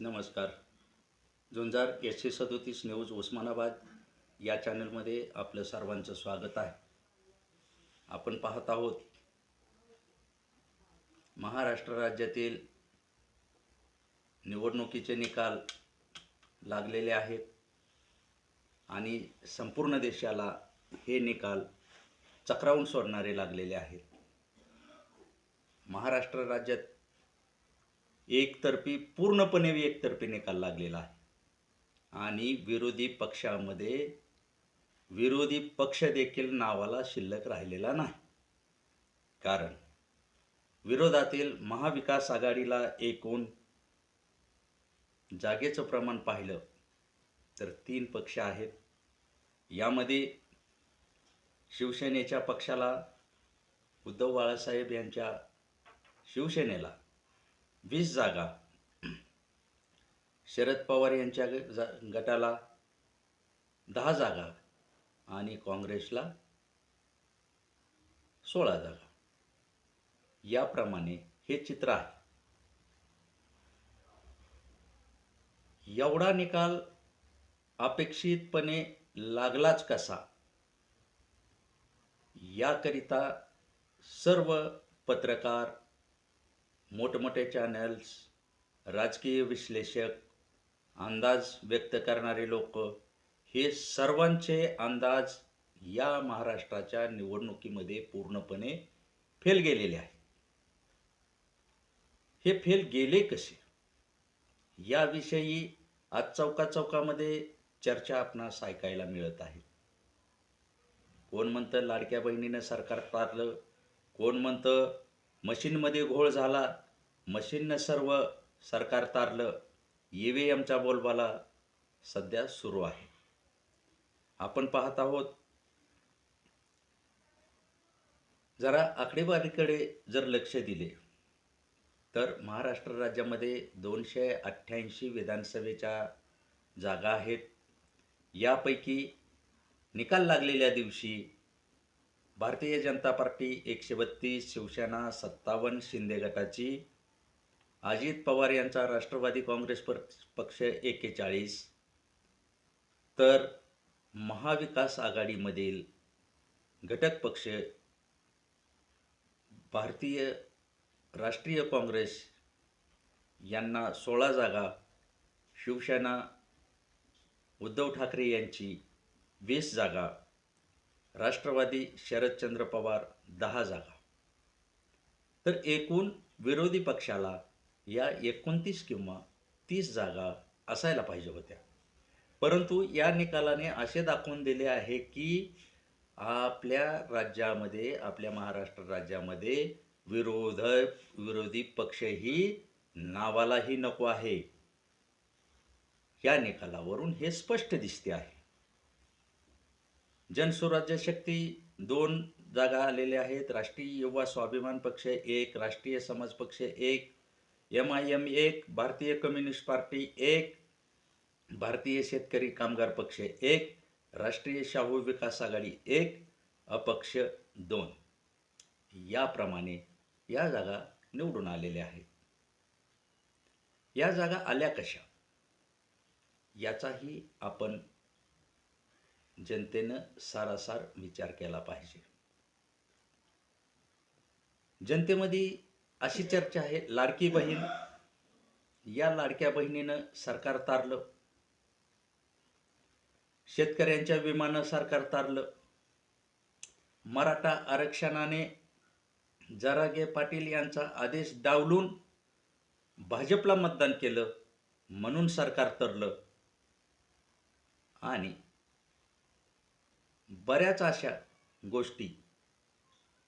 नमस्कार. झुंजार एकशे सदोतीस न्यूज उस्मानाबाद या चॅनलमध्ये आपलं सर्वांचं स्वागत आहे. आपण पाहत आहोत महाराष्ट्र राज्यातील निवडणुकीचे निकाल लागलेले आहेत आणि संपूर्ण देशाला हे निकाल चक्रावून सोडणारे लागलेले आहेत. महाराष्ट्र राज्यात एकतर्फी पूर्णपणे एकतर्फी निकाल लागलेला आहे. आणि विरोधी पक्षामध्ये विरोधी पक्ष देखील नावाला शिल्लक राहिलेला नाही. कारण विरोधातील महाविकास आघाडीला एकूण जागेचं प्रमाण पाहिलं तर तीन पक्ष आहेत. यामध्ये शिवसेनेच्या पक्षाला उद्धव बाळासाहेब यांच्या शिवसेनेला वीस जागा. शरद पवार यांच्या गटाला दहा जागा आणि काँग्रेसला सोळा जागा. याप्रमाणे हे चित्र आहे. एवढा निकाल अपेक्षितपणे लागलाच कसा? याकरिता सर्व पत्रकार मोठमोठे चॅनल्स राजकीय विश्लेषक अंदाज व्यक्त करणारे लोक हे सर्वांचे अंदाज या महाराष्ट्राच्या निवडणुकीमध्ये पूर्णपणे फेल गेलेले आहे हे फेल गेले कसे? याविषयी आज चौका चौकामध्ये चर्चा आपणास ऐकायला मिळत आहे. कोण म्हणतं लाडक्या बहिणीनं सरकार तारलं कोण म्हणतं मशीनमध्ये घोळ झाला मशीननं सर्व सरकार तारलं ई व्ही एमचा बोलबाला सध्या सुरू आहे. आपण पाहत आहोत जरा आकडेवारीकडे जर लक्ष दिले तर महाराष्ट्र राज्यामध्ये दोनशे अठ्ठ्याऐंशी विधानसभेच्या जागा आहेत. यापैकी निकाल लागलेल्या दिवशी भारतीय जनता पार्टी एकशे बत्तीस शिवसेना सत्तावन्न शिंदे गटाची. अजित पवार यांचा राष्ट्रवादी काँग्रेस पक्ष एक्केचाळीस तर महाविकास आघाडीमधील घटक पक्ष भारतीय राष्ट्रीय काँग्रेस यांना सोळा जागा शिवसेना उद्धव ठाकरे यांची वीस जागा राष्ट्रवादी शरदचंद्र पवार दहा जागा. तर एकूण विरोधी पक्षाला या एकोणतीस किंवा तीस जागा असायला पाहिजे होत्या. परंतु या निकालाने असे दाखवून दिले आहे की आपल्या राज्यामध्ये आपल्या महाराष्ट्र राज्यामध्ये विरोध विरोधी पक्षही नावालाही नको आहे. या निकालावरून हे स्पष्ट दिसते आहे. जनसुराज्य शक्ती दोन जागा आलेल्या आहेत. राष्ट्रीय युवा स्वाभिमान पक्ष एक राष्ट्रीय समाज पक्ष एक एम आय एम एक भारतीय कम्युनिस्ट पार्टी एक भारतीय शेतकरी कामगार पक्ष एक राष्ट्रीय शाहू विकास आघाडी एक अपक्ष दोन. याप्रमाणे या जागा निवडून आलेल्या आहेत. या जागा आल्या कशा? याचाही आपण जनतेनं सारासार विचार केला पाहिजे. जनतेमध्ये अशी चर्चा आहे लाडकी बहीण या लाडक्या बहिणीनं सरकार तारलं. शेतकऱ्यांच्या विमानं सरकार तारलं. मराठा आरक्षणाने जरागे पाटील यांचा आदेश डावलून भाजपला मतदान केलं म्हणून सरकार तरलं. आणि बऱ्याच अशा गोष्टी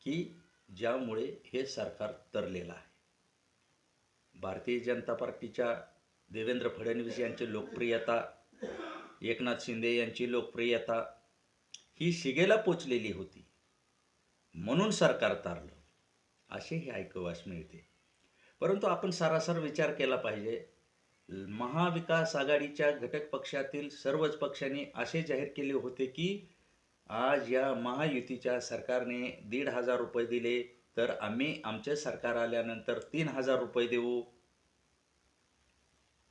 की ज्यामुळे हे सरकार तरलेलं आहे. भारतीय जनता पार्टीच्या देवेंद्र फडणवीस यांची लोकप्रियता एकनाथ शिंदे यांची लोकप्रियता ही शिगेला पोचलेली होती. म्हणून सरकार तारलं. असेही ऐकवास मिळते. परंतु आपण सारासार विचार केला पाहिजे. महाविकास आघाडीच्या घटक पक्षातील सर्वच पक्षांनी असे जाहीर केले होते की आज या महायुतीच्या सरकारने दीड हजार रुपये दिले तर आम्ही आमचे सरकार आल्यानंतर तीन हजार रुपये देऊ.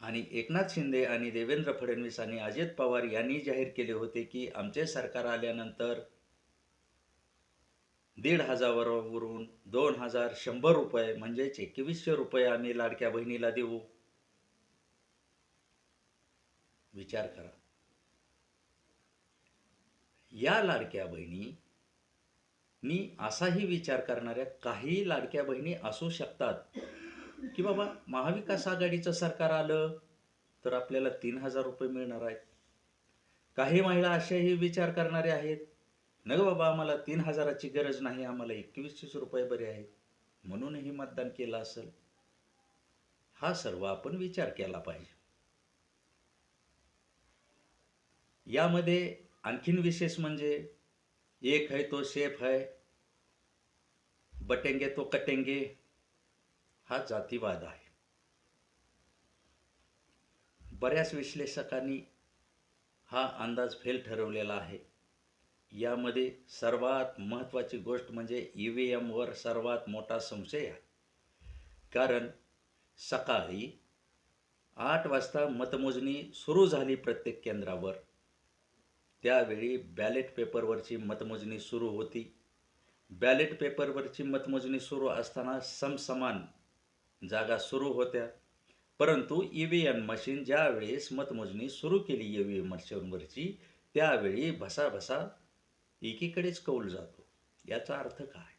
आणि एकनाथ शिंदे आणि देवेंद्र फडणवीस आणि अजित पवार यांनी जाहीर केले होते की आमचे सरकार आल्यानंतर दीड हजारावरून दोन हजार शंभर रुपये म्हणजेच एकवीसशे रुपये आम्ही लाडक्या बहिणीला देऊ. विचार करा. या लाडक्या बहिणी मी असाही विचार करणाऱ्या काही लाडक्या बहिणी असू शकतात. की बाबा महाविकास आघाडीचं सरकार आलं तर आपल्याला तीन हजार रुपये मिळणार आहेत. काही महिला अशाही विचार करणारे आहेत न ग बाबा आम्हाला तीन हजाराची गरज नाही आम्हाला एकवीसशेच रुपये बरे आहेत. म्हणूनही मतदान केलं असेल. हा सर्व आपण विचार केला पाहिजे. यामध्ये आणखीन विशेष म्हणजे एक है तो शेफ है बटेंगे तो कटेंगे हा जातीवाद आहे. बऱ्याच विश्लेषकांनी हा अंदाज फेल ठरवलेला आहे. यामध्ये सर्वात महत्त्वाची गोष्ट म्हणजे ई व्ही एमवर सर्वात मोठा संशय आहे. कारण सकाळी आठ वाजता मतमोजणी सुरू झाली प्रत्येक केंद्रावर. त्यावेळी बॅलेट पेपरवरची मतमोजणी सुरू होती. बॅलेट पेपरवरची मतमोजणी सुरू असताना समसमान जागा सुरू होत्या. परंतु ई व्ही एम मशीन ज्यावेळेस मतमोजणी सुरू केली ई व्ही एम मशीनवरची त्यावेळी भसाभसा एकीकडेच कौल जातो. याचा अर्थ काय?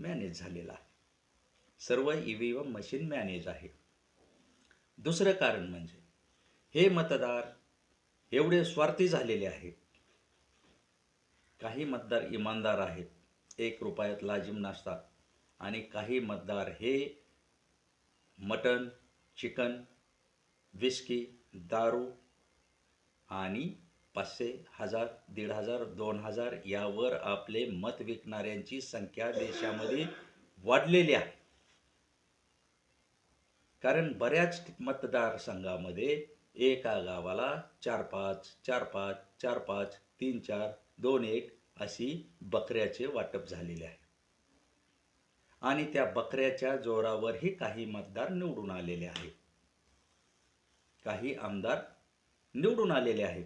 मॅनेज झालेला आहे. सर्व E V M machine manage आहे. दुसरं कारण म्हणजे हे मतदार एवढे स्वार्थी झालेले आहेत. काही मतदार इमानदार आहेत. एक रुपयात लाजिम नाचतात. आणि काही मतदार हे मटन चिकन विस्की दारू आणि पाचशे हजार दीड हजार दोन हजार यावर आपले मत विकणाऱ्यांची संख्या देशामध्ये वाढलेली आहे. कारण बऱ्याच मतदारसंघामध्ये एका गावाला चार पाच चार पाच चार पाच तीन चार दोन एक अशी बकऱ्याचे वाटप झालेले आहे. आणि त्या बकऱ्याच्या जोरावरही काही मतदार निवडून आलेले आहेत. काही आमदार निवडून आलेले आहेत.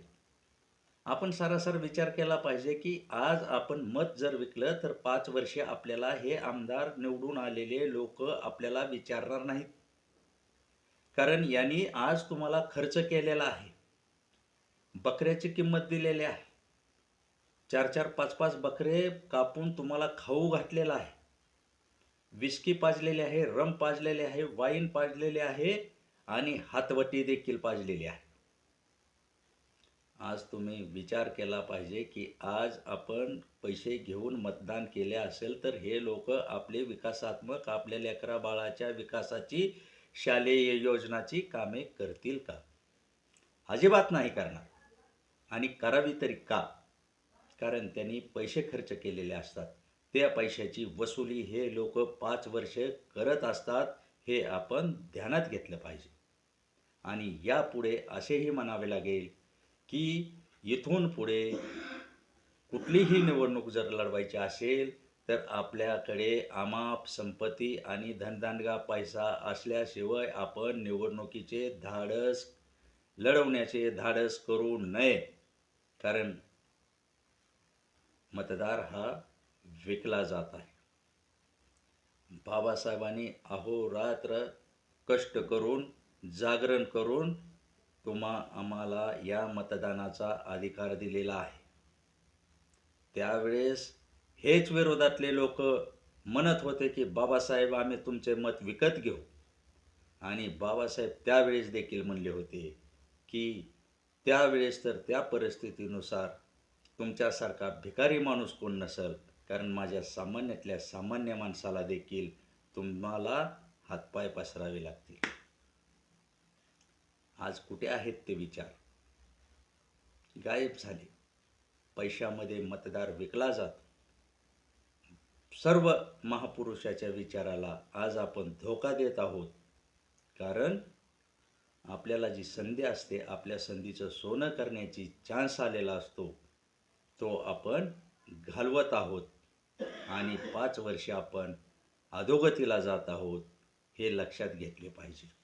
आपण सरासर विचार केला पाहिजे की आज आपण मत जर विकलं तर पाच वर्षे आपल्याला हे आमदार निवडून आलेले लोक आपल्याला विचारणार नाहीत. कारण यांनी आज तुम्हाला खर्च केलेला आहे. बकऱ्याची किंमत दिलेली आहे. चार चार पाच पाच बकरे कापून तुम्हाला खाऊ घातलेला आहे. विस्की पाजलेली आहे रम पाजलेले आहे वाईन पाजलेले आहे आणि हातवटी देखील पाजलेली आहे. आज तुम्ही विचार केला पाहिजे की आज आपण पैसे घेऊन मतदान केले असेल तर हे लोक आपले विकासात्मक आपल्या लेकरा बाळाच्या विकासाची शालेय योजनाची कामे करतील का? अजिबात नाही करणार. आणि करावी तरी का? कारण त्यांनी पैसे खर्च केलेले असतात. त्या पैशाची वसुली हे लोक पाच वर्ष करत असतात हे आपण ध्यानात घेतलं पाहिजे. आणि यापुढे असेही म्हणावे लागेल की इथून पुढे कुठलीही निवडणूक जर लढवायची असेल तर आपल्याकडे अमाप संपत्ती आणि धनदांडगा पैसा असल्याशिवाय आपण निवडणुकीचे धाडस लढवण्याचे धाडस करू नये. कारण मतदार हा विकला जात आहे. बाबासाहेबांनी अहोरात्र कष्ट करून जागरण करून तुम्हा आम्हाला या मतदानाचा अधिकार दिलेला आहे. त्यावेळेस हेच विरोधातले लोक म्हणत होते की बाबासाहेब आम्ही तुमचे मत विकत घेऊ. आणि बाबासाहेब त्यावेळेस देखील म्हणले होते की त्यावेळेस तर त्या परिस्थितीनुसार तुमच्यासारखा भिकारी माणूस कोण नसेल? कारण माझ्या सामान्यातल्या सामान्य माणसाला देखील तुम्हाला हातपाय पसरावे लागतील. आज कुठे आहेत ते विचार? गायब झाले. पैशामध्ये मतदार विकला जातो. सर्व महापुरुषाच्या विचाराला आज आपण धोका देत आहोत. कारण आपल्याला जी संधी असते आपल्या संधीचं सोनं करण्याची चान्स आलेला असतो तो आपण घालवत आहोत. आणि पाच वर्षे आपण अधोगतीला जात आहोत हे लक्षात घेतले पाहिजे.